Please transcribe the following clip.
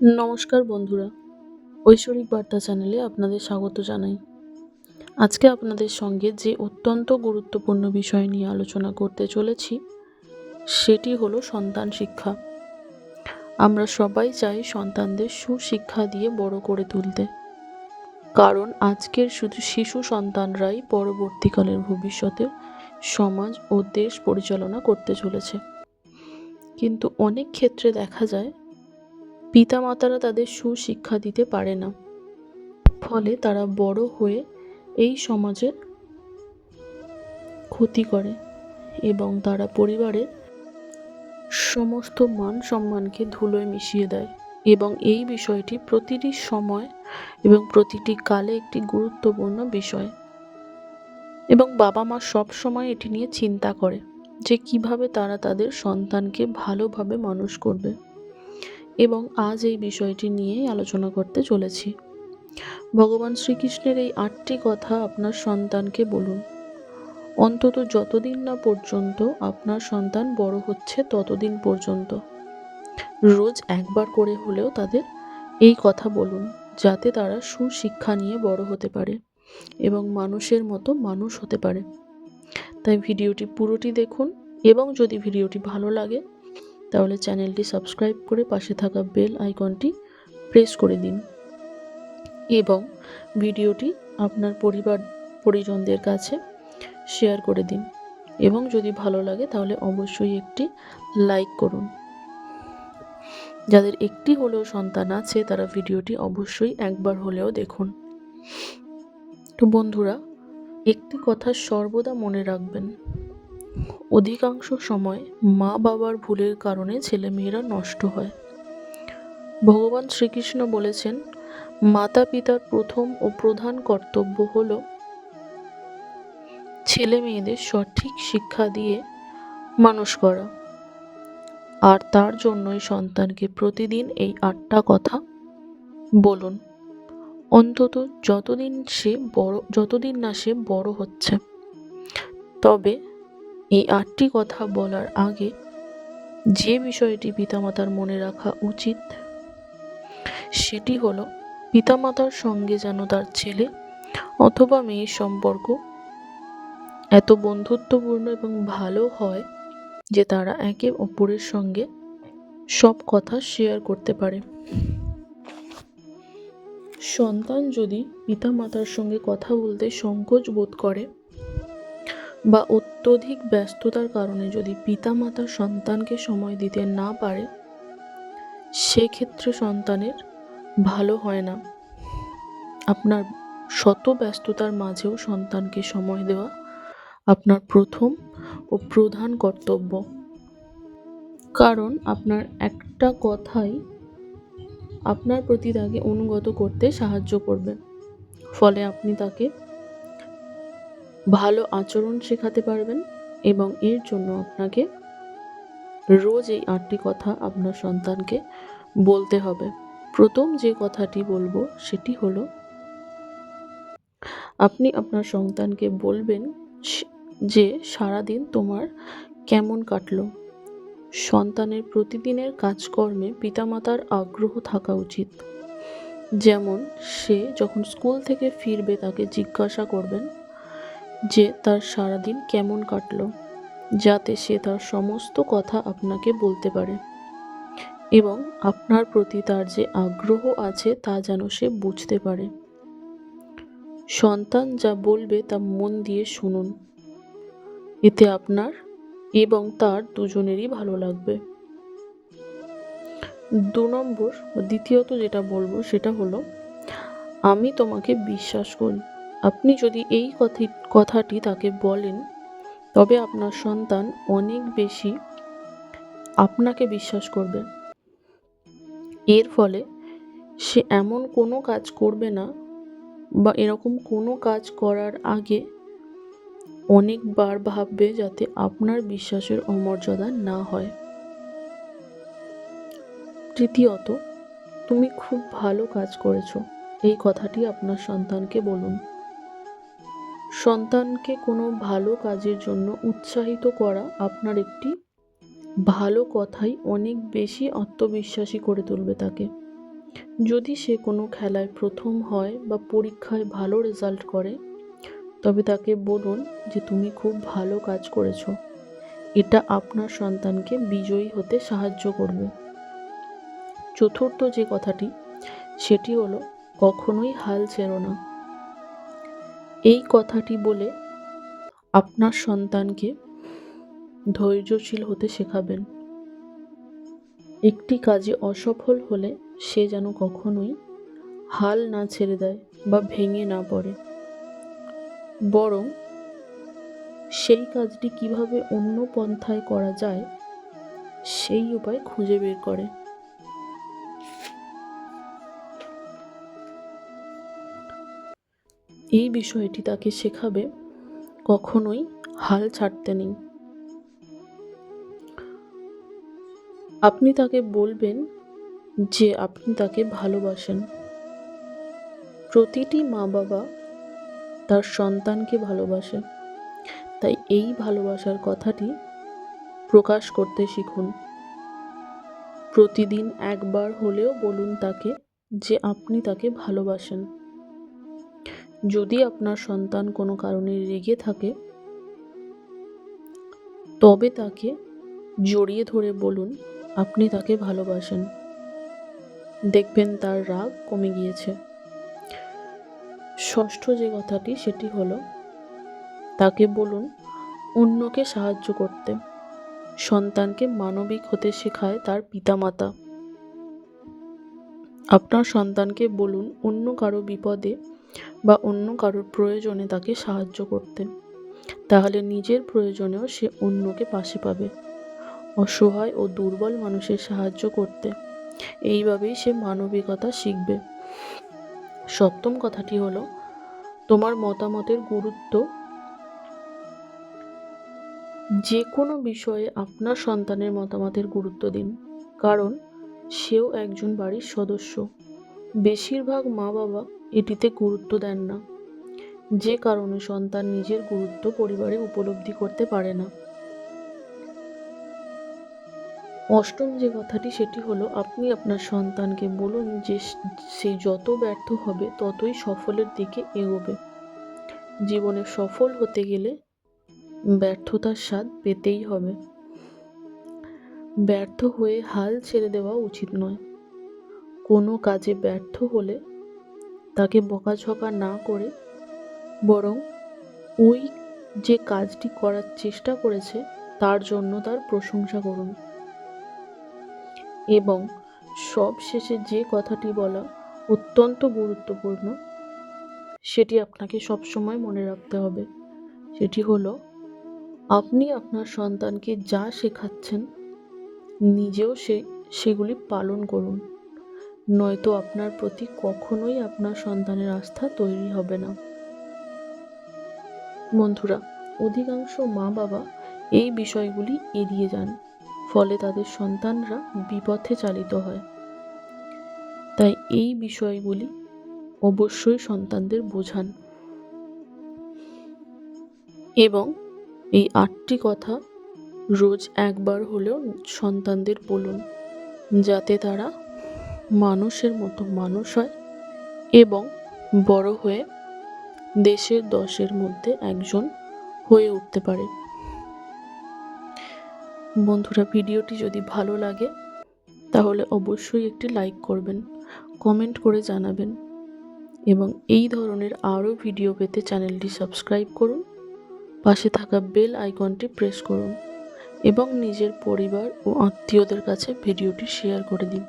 নমস্কার বন্ধুরা, ঐশ্বরিক বার্তা চ্যানেলে আপনাদের স্বাগত জানাই। আজকে আপনাদের সঙ্গে যে অত্যন্ত গুরুত্বপূর্ণ বিষয় নিয়ে আলোচনা করতে চলেছি, সেটি হলো সন্তান শিক্ষা। আমরা সবাই চাই সন্তানদের সুশিক্ষা দিয়ে বড় করে তুলতে। কারণ আজকের শুধু শিশু সন্তানরাই পরবর্তীকালের ভবিষ্যতে সমাজ ও দেশ পরিচালনা করতে চলেছে। কিন্তু অনেক ক্ষেত্রে দেখা যায় পিতামাতারা তাদের সুশিক্ষা দিতে পারে না। ফলে তারা বড় হয়ে এই সমাজের ক্ষতি করে এবং তারা পরিবারের সমস্ত মান সম্মানকে ধুলোয় মিশিয়ে দেয় এবং এই বিষয়টি প্রতিটি সময় এবং প্রতিটি কালে একটি গুরুত্বপূর্ণ বিষয়। এবং বাবা মা সব সময় এটি নিয়ে চিন্তা করে যে কীভাবে তারা তাদের সন্তানকে ভালোভাবে মানুষ করবে। এবং আজ এই বিষয়টি নিয়েই আলোচনা করতে চলেছি। ভগবান শ্রীকৃষ্ণের এই আটটি কথা আপনার সন্তানকে বলুন। অন্তত যতদিন না পর্যন্ত আপনার সন্তান বড় হচ্ছে ততদিন পর্যন্ত। রোজ একবার করে হলেও তাদের এই কথা বলুন, যাতে তারা সুশিক্ষা নিয়ে বড় হতে পারে এবং মানুষের মতো মানুষ হতে পারে। তাই ভিডিওটি পুরোটি দেখুন এবং যদি ভিডিওটি ভালো লাগে তাহলে চ্যানেলটি সাবস্ক্রাইব করে পাশে থাকা বেল আইকনটি প্রেস করে দিন। এবং ভিডিওটি আপনার পরিবার, পরিজনদের কাছে শেয়ার করে দিন। এবং যদি ভালো লাগে তাহলে অবশ্যই একটি লাইক করুন। যাদের একটি হলেও সন্তান আছে তারা ভিডিওটি অবশ্যই একবার হলেও দেখুন। তো বন্ধুরা, একটি কথা সর্বদা মনে রাখবেন। অধিকাংশ সময় মা বাবার ভুলের কারণে ছেলেমেয়েরা নষ্ট হয়। ভগবান শ্রীকৃষ্ণ বলেছেন মাতা পিতার প্রথম ও প্রধান কর্তব্য হল ছেলে মেয়েদের সঠিক শিক্ষা দিয়ে মানুষ করা। আর তার জন্যই সন্তানকে প্রতিদিন এই আটটা কথা বলুন। অন্তত যতদিন সে বড়, যতদিন না সে বড় হচ্ছে। তবে এই আটটি কথা বলার আগে যে বিষয়টি পিতামাতার মনে রাখা উচিত, সেটি হলো পিতামাতার সঙ্গে যেন তার ছেলে অথবা মেয়ের সম্পর্ক এত বন্ধুত্বপূর্ণ এবং ভালো হয় যে তারা একে অপরের সঙ্গে সব কথা শেয়ার করতে পারে। সন্তান যদি পিতামাতার সঙ্গে কথা বলতে সংকোচ বোধ করে বা অত্যধিক ব্যস্ততার কারণে যদি পিতা পিতামাতা সন্তানকে সময় দিতে না পারে, সেক্ষেত্রে সন্তানের ভালো হয় না। আপনার শত ব্যস্ততার মাঝেও সন্তানকে সময় দেওয়া আপনার প্রথম ও প্রধান কর্তব্য। কারণ আপনার একটা কথাই আপনার প্রতি তাকে অনুগত করতে সাহায্য করবে। ফলে আপনি তাকে ভালো আচরণ শেখাতে পারবেন এবং এর জন্য আপনাকে রোজ এই আটটি কথা আপনার সন্তানকে বলতে হবে। প্রথম যে কথাটি বলব সেটি হলো, আপনি আপনার সন্তানকে বলবেন যে সারাদিন তোমার কেমন কাটলো। সন্তানের প্রতিদিনের কাজকর্মে পিতামাতার আগ্রহ থাকা উচিত। যেমন সে যখন স্কুল থেকে ফিরবে তাকে জিজ্ঞাসা করবেন যে তার সারাদিন কেমন কাটলো, যাতে সে তার সমস্ত কথা আপনাকে বলতে পারে এবং আপনার প্রতি তার যে আগ্রহ আছে তা যেন সে বুঝতে পারে। সন্তান যা বলবে তা মন দিয়ে শুনুন। এতে আপনার এবং তার দুজনেরই ভালো লাগবে। দু নম্বর, দ্বিতীয়ত যেটা বলব সেটা হলো, আমি তোমাকে বিশ্বাস করি। আপনি যদি এই কথি কথাটি তাকে বলেন, তবে আপনার সন্তান অনেক বেশি আপনাকে বিশ্বাস করবে। এর ফলে সে এমন কোনো কাজ করবে না বা এরকম কোনো কাজ করার আগে অনেকবার ভাববে যাতে আপনার বিশ্বাসের অমর্যাদা না হয়। তৃতীয়ত, তুমি খুব ভালো কাজ করেছ। এই কথাটি আপনার সন্তানকে বলুন। সন্তানকে কোনো ভালো কাজের জন্য উৎসাহিত করা আপনার একটি ভালো কথাই অনেক বেশি আত্মবিশ্বাসী করে তুলবে তাকে। যদি সে কোনো খেলায় প্রথম হয় বা পরীক্ষায় ভালো রেজাল্ট করে, তবে তাকে বলুন যে তুমি খুব ভালো কাজ করেছ। এটা আপনার সন্তানকে বিজয়ী হতে সাহায্য করবে। চতুর্থ যে কথাটি, সেটি হলো, কখনোই হাল ছেড়ো না। এই কথাটি বলে আপনার সন্তানকে ধৈর্যশীল হতে শেখাবেন। একটি কাজে অসফল হলে সে যেন কখনোই হাল না ছেড়ে দেয় বা ভেঙে না পড়ে। বরং সেই কাজটি কীভাবে অন্য পন্থায় করা যায়, সেই উপায় খুঁজে বের করে। এই বিষয়টি তাকে শেখাবে, কখনোই হাল ছাড়তে নেই। আপনি তাকে বলবেন যে আপনি তাকে ভালোবাসেন। প্রতিটি মা বাবা তার সন্তানকে ভালোবাসে। তাই এই ভালোবাসার কথাটি প্রকাশ করতে শিখুন। প্রতিদিন একবার হলেও বলুন তাকে যে আপনি তাকে ভালোবাসেন। যদি আপনার সন্তান কোনো কারণে রেগে থাকে, তবে তাকে জড়িয়ে ধরে বলুন, আপনি তাকে ভালোবাসেন। দেখবেন তার রাগ কমে গিয়েছে। ষষ্ঠ যে কথাটি, সেটি হলো, তাকে বলুন, অন্যকে সাহায্য করতে। সন্তানকে মানবিক হতে শেখায় তার পিতামাতা। আপনার সন্তানকে বলুন, অন্য কারও বিপদে বা অন্য কারোর প্রয়োজনে তাকে সাহায্য করতে তাহলে নিজের প্রয়োজনেও সে অন্যকে পাশে পাবে। অসহায় ও দুর্বল মানুষের সাহায্য করতে, এইভাবেই সে মানবিকতা শিখবে। সপ্তম কথাটি হলো, তোমার মতামতের গুরুত্ব যে কোনো বিষয়ে আপনার সন্তানের মতামতের গুরুত্ব দিন, কারণ সেও একজন বাড়ির সদস্য। বেশিরভাগ মা বাবা এটিতে গুরুত্ব দেন না। যে কারণে সন্তান নিজের গুরুত্ব পরিবারে উপলব্ধি করতে পারে না। অষ্টম যে কথাটি, সেটি হলো, আপনি আপনার সন্তানকে বলুন যে সে যত ব্যর্থ হবে, ততই সফলের দিকে এগোবে। জীবনে সফল হতে গেলে ব্যর্থতার স্বাদ পেতেই হবে। ব্যর্থ হয়ে হাল ছেড়ে দেওয়া উচিত নয়। কোনো কাজে ব্যর্থ হলে তাকে বকাঝকা না করে, বরং ওই যে কাজটি করার চেষ্টা করেছে, তার জন্য তার প্রশংসা করুন। এবং সব শেষে যে কথাটি বলা অত্যন্ত গুরুত্বপূর্ণ, সেটি আপনাকে সবসময় মনে রাখতে হবে। সেটি হলো, আপনি আপনার সন্তানকে যা শেখাচ্ছেন, নিজেও সে, সেগুলি পালন করুন। নয়তো আপনার প্রতি কখনোই আপনার সন্তানের আস্থা তৈরি হবে না। বন্ধুরা, অধিকাংশ মা বাবা এই বিষয়গুলি এড়িয়ে যান, ফলে তাদের সন্তানরা বিপথে চালিত হয়। তাই এই বিষয়গুলি অবশ্যই সন্তানদের বোঝান। এবং এই আটটি কথা রোজ একবার হলেও সন্তানদের বলুন, যাতে তারা মানুষের মতো মানুষ হয় এবং বড় হয়ে দেশের দশের মধ্যে একজন হয়ে উঠতে পারে। বন্ধুরা, ভিডিওটি যদি ভালো লাগে, তাহলে অবশ্যই একটি লাইক করবেন, কমেন্ট করে জানাবেন এবং এই ধরনের আরও ভিডিও পেতে চ্যানেলটি সাবস্ক্রাইব করুন, পাশে থাকা বেল আইকনটি প্রেস করুন এবং নিজের পরিবার ও আত্মীয়দের কাছে ভিডিওটি শেয়ার করে দিন।